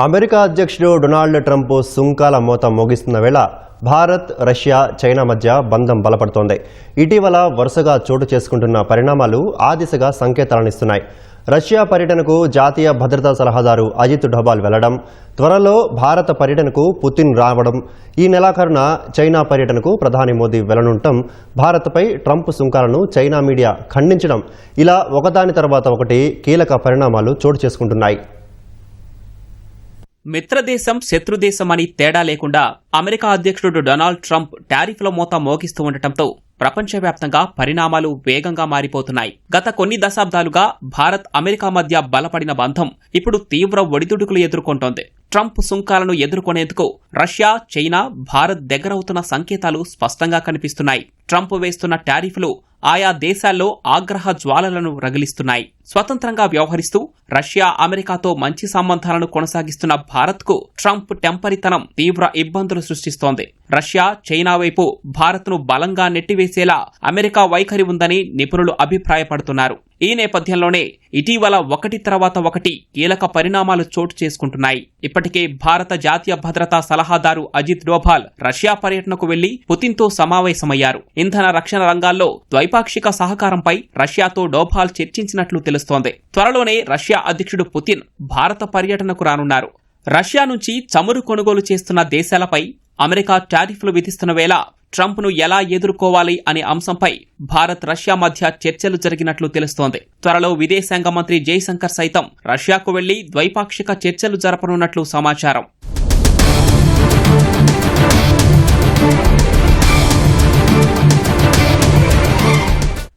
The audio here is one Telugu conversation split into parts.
అమెరికా అధ్యక్షుడు డొనాల్డ్ ట్రంప్ సుంకాల మోత మోగిస్తున్న వేళ భారత్ రష్యా చైనా మధ్య బంధం బలపడుతోంది. ఇటీవల వరుసగా చోటు చేసుకుంటున్న పరిణామాలు ఆ దిశగా సంకేతాలనిస్తున్నాయి రష్యా పర్యటనకు జాతీయ భద్రతా సలహాదారు అజిత్ డోబాల్ వెళ్ళడం త్వరలో భారత పర్యటనకు పుతిన్ రావడం ఈ నెలాఖరున చైనా పర్యటనకు ప్రధాని మోదీ వెళ్ళనుండటం భారత్పై ట్రంప్ సుంకాలను చైనా మీడియా ఖండించడం ఇలా ఒకదాని తర్వాత ఒకటి కీలక పరిణామాలు చోటు చేసుకుంటున్నాయి. మిత్రదేశం శత్రుదేశం అని తేడా లేకుండా అమెరికా అధ్యక్షుడు డొనాల్డ్ ట్రంప్ టారిఫ్ల మోత మోగిస్తూ ఉండటంతో ప్రపంచవ్యాప్తంగా పరిణామాలు వేగంగా మారిపోతున్నాయి. గత కొన్ని దశాబ్దాలుగా భారత్ అమెరికా మధ్య బలపడిన బంధం ఇప్పుడు తీవ్ర ఒడిదుడుకులు ఎదుర్కొంటోంది. ట్రంప్ సుంకాలను ఎదుర్కొనేందుకు రష్యా చైనా భారత్ దగ్గరవుతున్న సంకేతాలు స్పష్టంగా కనిపిస్తున్నాయి. ట్రంప్ వేస్తున్న టారిఫ్లు ఆయా దేశాల్లో ఆగ్రహ జ్వాలలను రగిలిస్తున్నాయి. స్వతంత్రంగా వ్యవహరిస్తూ రష్యా అమెరికాతో మంచి సంబంధాలను కొనసాగిస్తున్న భారత్కు ట్రంప్ టెంపరితనం తీవ్ర ఇబ్బందులు సృష్టిస్తోంది. రష్యా చైనా వైపు భారత్ను బలంగా నెట్టివేసేలా అమెరికా వైఖరి ఉందని నిపుణులు అభిప్రాయపడుతున్నారు. ఈ నేపథ్యంలోనే ఇటీవల ఒకటి తర్వాత ఒకటి కీలక పరిణామాలు చోటు చేసుకుంటున్నాయి. ఇప్పటికే భారత జాతీయ భద్రతా సలహాదారు అజిత్ డోభాల్ రష్యా పర్యటనకు వెళ్ళి పుతిన్తో సమావేశమయ్యారు. ఇంధన రక్షణ రంగాల్లో ద్వైపాక్షిక సహకారంపై రష్యాతో డోభాల్ చర్చించినట్లు తెలుస్తోంది. త్వరలోనే రష్యా అధ్యక్షుడు పుతిన్ భారత పర్యటనకు రానున్నారు. రష్యా నుంచి చమురు కొనుగోలు చేస్తున్న దేశాలపై అమెరికా టారిఫ్లు విధిస్తున్న వేళ ట్రంప్ను ఎలా ఎదుర్కోవాలి అనే అంశంపై భారత్ రష్యా మధ్య చర్చలు జరిగినట్లు తెలుస్తోంది. త్వరలో విదేశాంగ మంత్రి జైశంకర్ సైతం రష్యాకు వెళ్ళి ద్వైపాక్షిక చర్చలు జరపనున్నట్లు సమాచారం.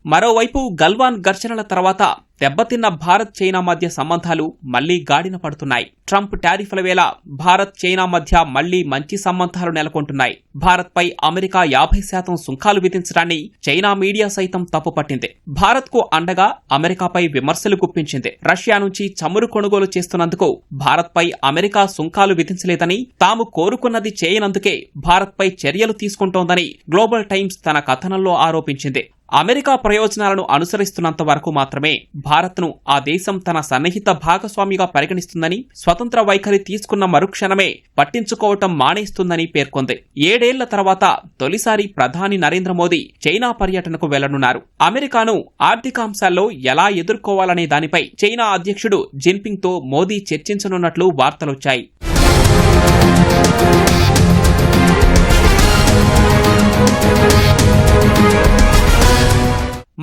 మరోవైపు గల్వాన్ ఘర్షణల తర్వాత దెబ్బతిన్న భారత్ చైనా మధ్య సంబంధాలు మళ్ళీ గాడిన పడుతున్నాయి. ట్రంప్ టారిఫ్ల వేళ భారత్ చైనా మధ్య మళ్ళీ మంచి సంబంధాలు నెలకొంటున్నాయి. భారత్పై అమెరికా యాభై శాతం సుంకాలు విధించడాన్ని చైనా మీడియా సైతం తప్పుపట్టింది భారత్కు అండగా అమెరికాపై విమర్శలు గుప్పించింది. రష్యా నుంచి చమురు కొనుగోలు చేస్తున్నందుకు భారత్పై అమెరికా సుంకాలు విధించలేదని తాము కోరుకున్నది చేయనందుకే భారత్పై చర్యలు తీసుకుంటోందని గ్లోబల్ టైమ్స్ తన కథనంలో ఆరోపించింది. అమెరికా ప్రయోజనాలను అనుసరిస్తున్నంత వరకు మాత్రమే భారత్ను ఆ దేశం తన సన్నిహిత భాగస్వామిగా పరిగణిస్తుందని స్వతంత్ర వైఖరి తీసుకున్న మరుక్షణమే పట్టించుకోవటం మానేస్తుందని పేర్కొంది. ఏడేళ్ళ తర్వాత తొలిసారి ప్రధాని నరేంద్ర మోదీ చైనా పర్యటనకు వెళ్ళనున్నారు. అమెరికాను ఆర్థిక అంశాల్లో ఎలా ఎదుర్కోవాలనే దానిపై చైనా అధ్యక్షుడు జిన్పింగ్తో మోదీ చర్చించనున్నట్లు వార్తలొచ్చాయి.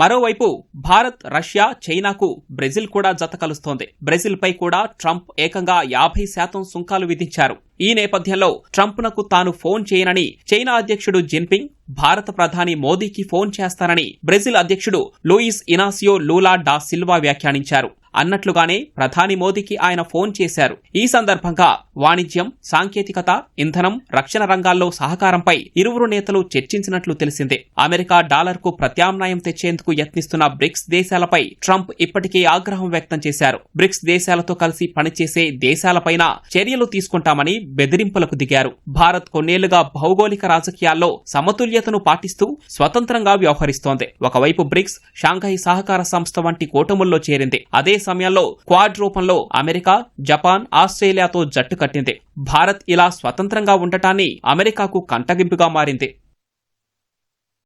మరోవైపు భారత్ రష్యా చైనాకు బ్రెజిల్ కూడా జత కలుస్తోంది. బ్రెజిల్పై కూడా ట్రంప్ ఏకంగా యాభై శాతం సుంకాలు విధించారు. ఈ నేపథ్యంలో ట్రంప్నకు తాను ఫోన్ చేయనని చైనా అధ్యక్షుడు జిన్పింగ్ భారత ప్రధాని మోదీకి ఫోన్ చేస్తానని బ్రెజిల్ అధ్యక్షుడు Luiz Inacio Lula da Silva వ్యాఖ్యానించారు. అన్నట్లుగానే ప్రధాని మోదీకి ఆయన ఫోన్ చేశారు. ఈ సందర్భంగా వాణిజ్యం సాంకేతికత ఇంధనం రక్షణ రంగాల్లో సహకారంపై ఇరువురు నేతలు చర్చించినట్లు తెలిసిందే. అమెరికా డాలర్కు ప్రత్యామ్నాయం తెచ్చేందుకు యత్నిస్తున్న బ్రిక్స్ దేశాలపై ట్రంప్ ఇప్పటికే ఆగ్రహం వ్యక్తం చేశారు. బ్రిక్స్ దేశాలతో కలిసి పనిచేసే దేశాలపైన చర్యలు తీసుకుంటామని బెదిరింపులకు దిగారు. భారత్ కొన్నేళ్ళుగా భౌగోళిక రాజకీయాల్లో సమతుల్యతను పాటిస్తూ స్వతంత్రంగా వ్యవహరిస్తోంది. ఒకవైపు బ్రిక్స్ షాంఘై సహకార సంస్థ వంటి కూటముల్లో చేరింది. అదే సమయంలో క్వాడ్ రూపంలో అమెరికా జపాన్ ఆస్ట్రేలియాతో జట్టు కట్టింది. భారత్ ఇలా స్వతంత్రంగా ఉండటాన్ని అమెరికాకు కంటగింపుగా మారింది.